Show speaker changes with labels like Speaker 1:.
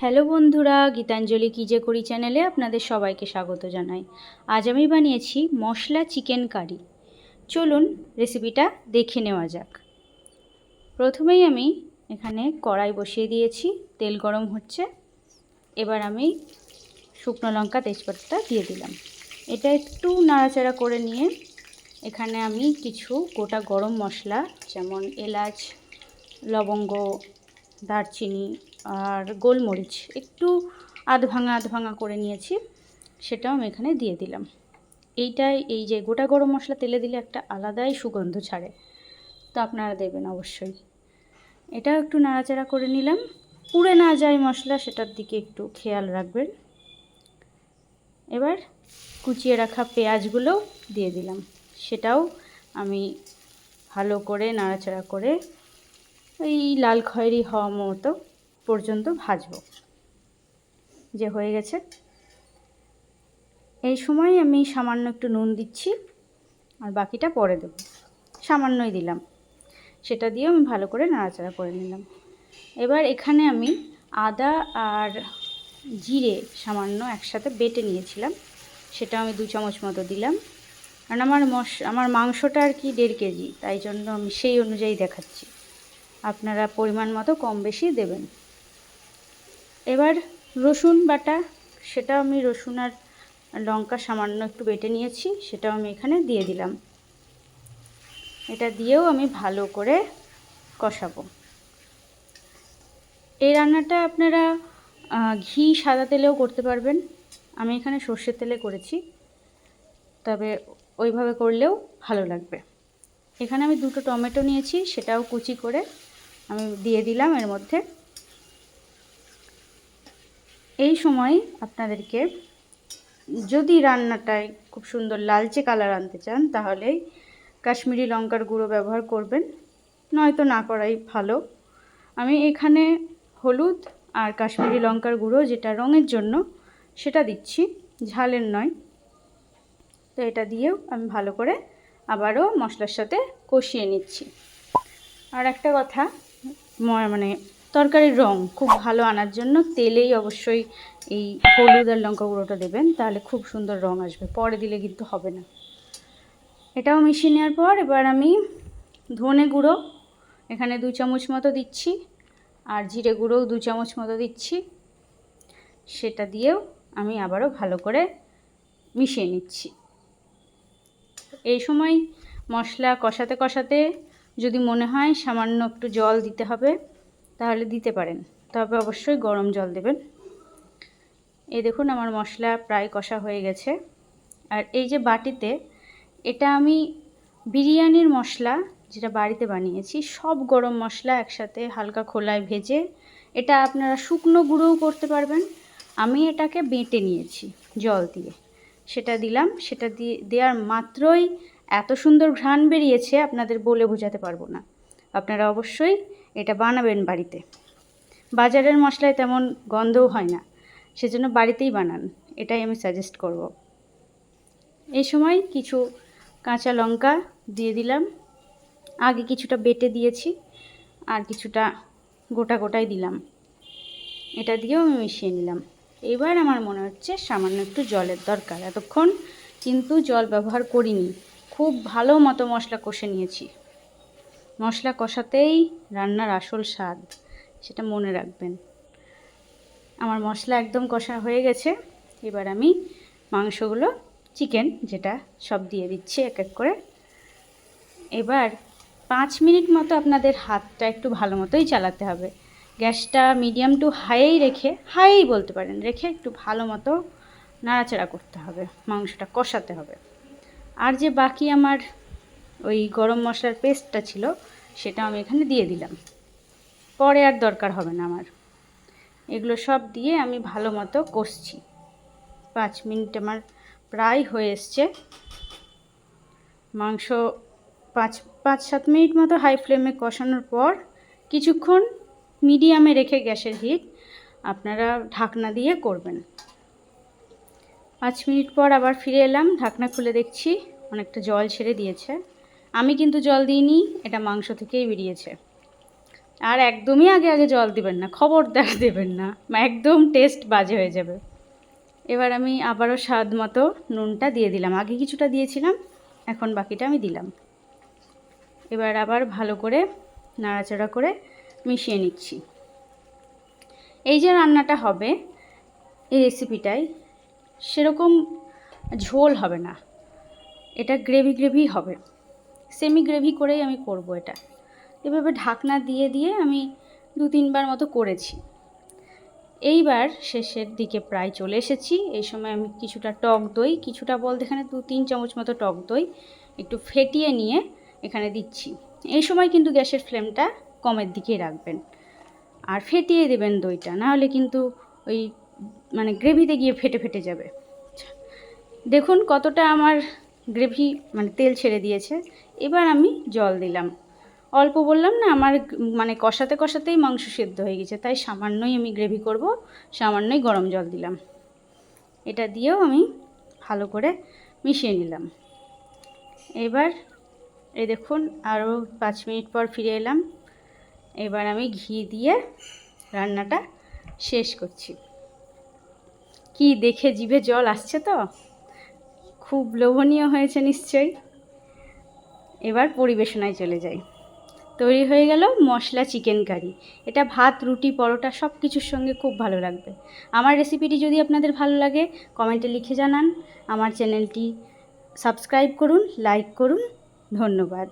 Speaker 1: Hello বন্ধুরা, গীতাঞ্জলি কী যে করি চ্যানেলে আপনাদের সবাইকে স্বাগত জানাই। আজ আমি বানিয়েছি মশলা চিকেন কারি। চলুন রেসিপিটা দেখে নেওয়া যাক। প্রথমেই আমি এখানে কড়াই বসিয়ে দিয়েছি, তেল গরম হচ্ছে। এবার আমি শুকনো লঙ্কা তেজপাতা দিয়ে দিলাম। এটা একটু নাড়াচাড়া করে নিয়ে এখানে আমি কিছু গোটা গরম মশলা, যেমন এলাচ, লবঙ্গ, দারচিনি আর গোলমরিচ। একটু আধ ভাঙা আধ ভাঙা করে নিয়েছি, সেটাও আমি এখানে দিয়ে দিলাম। এইটাই, এই যে গোটা গরম মশলা তেলে দিলে একটা আলাদাই সুগন্ধ ছাড়ে। তো আপনারা দেবেন অবশ্যই। এটাও একটু নাড়াচাড়া করে নিলাম। পুড়ে না যায় মশলা, সেটার দিকে একটু খেয়াল রাখবেন। এবার কুচিয়ে রাখা পেঁয়াজগুলো দিয়ে দিলাম। সেটাও আমি ভালো করে নাড়াচাড়া করে ওই লাল খয়েরি হওয়া মতো পর্যন্ত ভাজবো। যে হয়ে গেছে। এই সময় আমি সামান্য একটু নুন দিচ্ছি আর বাকিটা পরে দেব। সামান্যই দিলাম। সেটা দিয়েও আমি ভালো করে নাড়াচাড়া করে নিলাম। এবার এখানে আমি আদা আর জিরে সামান্য একসাথে বেটে নিয়েছিলাম। সেটা আমি দু চামচ মতো দিলাম। কারণ আমার মশ, আমার মাংসটা আর কি দেড় কেজি, তাই জন্য আমি সেই অনুযায়ী দেখাচ্ছি। আপনারা পরিমাণ মতো কম বেশি দেবেন। এবার রসুন বাটা সেটা আমি রসুন আর লঙ্কা সামান্য একটু বেটে নিয়েছি, সেটাও আমি এখানে দিয়ে দিলাম। এটা দিয়েও আমি ভালো করে কষাবো। এই রান্নাটা আপনারা ঘি সাদা তেলেও করতে পারবেন। আমি এখানে সর্ষের তেলে করেছি। তবে ওইভাবে করলেও ভালো লাগবে। এখানে আমি দুটো টমেটো নিয়েছি, সেটাও কুচি করে আমি দিয়ে দিলাম এর মধ্যে। এই সময় আপনাদেরকে যদি রান্নাটায় খুব সুন্দর লালচে কালার আনতে চান তাহলেই কাশ্মীরি লঙ্কার গুঁড়ো ব্যবহার করবেন। নয়তো না করাই ভালো। আমি এখানে হলুদ আর কাশ্মীরি লঙ্কার গুঁড়ো যেটা রঙের জন্য, সেটা দিচ্ছি। ঝালের নয়। তো এটা দিয়েও আমি ভালো করে আবারও মশলার সাথে কষিয়ে নিচ্ছি। আর একটা কথা মানে তরকারির রং খুব ভালো আনার জন্য তেলেই অবশ্যই এই হলুদ আর লঙ্কা গুঁড়োটা দেবেন, তাহলে খুব সুন্দর রং আসবে। পরে দিলে কিন্তু হবে না। এটাও মিশিয়ে নেওয়ার পর এবার আমি ধনে গুঁড়ো, এখানে দু চামচ মতো দিচ্ছি, আর জিরে গুঁড়োও দু চামচ মতো দিচ্ছি। সেটা দিয়েও আমি আবারও ভালো করে মিশিয়ে নিচ্ছি। এই সময় মশলা কষাতে কষাতে যদি মনে হয় সামান্য একটু জল দিতে হবে তাহলে দিতে পারেন। তবে অবশ্যই গরম জল দেবেন। এই দেখুন আমার মশলা প্রায় কষা হয়ে গেছে। আর এই যে বাটিতে, এটা আমি বিরিয়ানির মশলা যেটা বাড়িতে বানিয়েছি, সব গরম মশলা একসাথে হালকা খোলায় ভেজে, এটা আপনারা শুকনো গুঁড়োও করতে পারবেন। আমি এটাকে বেটে নিয়েছি জল দিয়ে। সেটা দিলাম, সেটা দিয়ে, দেওয়ার মাত্রই এত সুন্দর ঘ্রাণ বেরিয়েছে, আপনাদের বলে বোঝাতে পারব না। আপনারা অবশ্যই এটা বানাবেন বাড়িতে। বাজারের মশলায় তেমন গন্ধও হয় না, সেজন্য বাড়িতেই বানান, এটাই আমি সাজেস্ট করব। এই সময় কিছু কাঁচা লঙ্কা দিয়ে দিলাম, আগে কিছুটা বেটে দিয়েছি, আর কিছুটা গোটা গোটাই দিলাম। এটা দিয়েও আমি মিশিয়ে নিলাম। এবার আমার মনে হচ্ছে সামান্য একটু জলের দরকার। এতক্ষণ কিন্তু জল ব্যবহার করিনি, খুব ভালো মতো মশলা কষে নিয়েছি। মশলা কষাতেই রান্নার আসল স্বাদ, সেটা মনে রাখবেন। আমার মশলা একদম কষা হয়ে গেছে, এবার আমি মাংসগুলো, চিকেন যেটা সব দিয়ে দিচ্ছি এক এক করে। এবার পাঁচ মিনিট মতো আপনাদের হাতটা একটু ভালো মতোই চালাতে হবে। গ্যাসটা মিডিয়াম টু হাইয়েই রেখে হাইই বলতে পারেন, রেখে একটু ভালো মতো নাড়াচাড়া করতে হবে, মাংসটা কষাতে হবে। আর যে বাকি আমার ওই গরম মশলার পেস্টটা ছিল, সেটা আমি এখানে দিয়ে দিলাম। পরে আর দরকার হবে না আমার। এগুলো সব দিয়ে আমি ভালো মতো কষছি। পাঁচ মিনিট আমার প্রায় হয়ে এসছে। মাংস পাঁচ পাঁচ, সাত মিনিট মতো হাই ফ্লেমে কষানোর পর কিছুক্ষণ মিডিয়ামে রেখে গ্যাসের হিট আপনারা ঢাকনা দিয়ে করবেন। পাঁচ মিনিট পর আবার ফিরে এলাম, ঢাকনা খুলে দেখছি অনেকটা জল ছেড়ে দিয়েছে। আমি কিন্তু জল দিইনি, এটা মাংস থেকেই বেরিয়েছে। আর একদমই আগে আগে জল দিবেন না, খবরদার দেবেন না, একদম টেস্ট বাজে হয়ে যাবে। এবার আমি আবারও স্বাদ মতো নুনটা দিয়ে দিলাম। আগে কিছুটা দিয়েছিলাম, এখন বাকিটা আমি দিলাম। এবার আবার ভালো করে নাড়াচাড়া করে মিশিয়ে নিচ্ছি। এই যে রান্নাটা হবে, এই রেসিপিটাই সেরকম ঝোল হবে না। এটা গ্রেভি গ্রেভি হবে। সেমি গ্রেভি করেই আমি করব এটা। এভাবে ঢাকনা দিয়ে দিয়ে আমি দু তিনবার মতো করেছি। এইবার শেষের দিকে প্রায় চলে এসেছি। এই সময় আমি কিছুটা টক দই, কিছুটা বলতে এখানে দু তিন চামচ মতো টক দই একটু ফেটিয়ে নিয়ে এখানে দিচ্ছি। এই সময় কিন্তু গ্যাসের ফ্লেমটা কমের দিকেই রাখবেন। আর ফেটিয়ে দেবেন দইটা নাহলে কিন্তু ওই মানে গ্রেভিতে গিয়ে ফেটে ফেটে যাবে। দেখুন কতটা আমার গ্রেভি মানে তেল ছেড়ে দিয়েছে। এবার আমি জল দিলাম। অল্প বললাম না, আমার মানে কষাতে কষাতেই মাংস সেদ্ধ হয়ে গেছে, তাই সামান্যই আমি গ্রেভি করব, সামান্যই গরম জল দিলাম। এটা দিয়েও আমি ভালো করে মিশিয়ে নিলাম। এবার এই দেখুন, আরও পাঁচ মিনিট পর ফিরে এলাম। এবার আমি ঘি দিয়ে রান্নাটা শেষ করছি। কি দেখে জিভে জল আসছে তো? খুব লোভনীয় হয়েছে নিশ্চয়ই। এবার পরিবেশনায় চলে যাই। তৈরি হয়ে গেল মশলা চিকেন কারি। এটা ভাত, রুটি, পরোটা সব কিছুর সঙ্গে খুব ভালো লাগবে। আমার রেসিপিটি যদি আপনাদের ভালো লাগে কমেন্টে লিখে জানান। আমার চ্যানেলটি সাবস্ক্রাইব করুন লাইক করুন। ধন্যবাদ।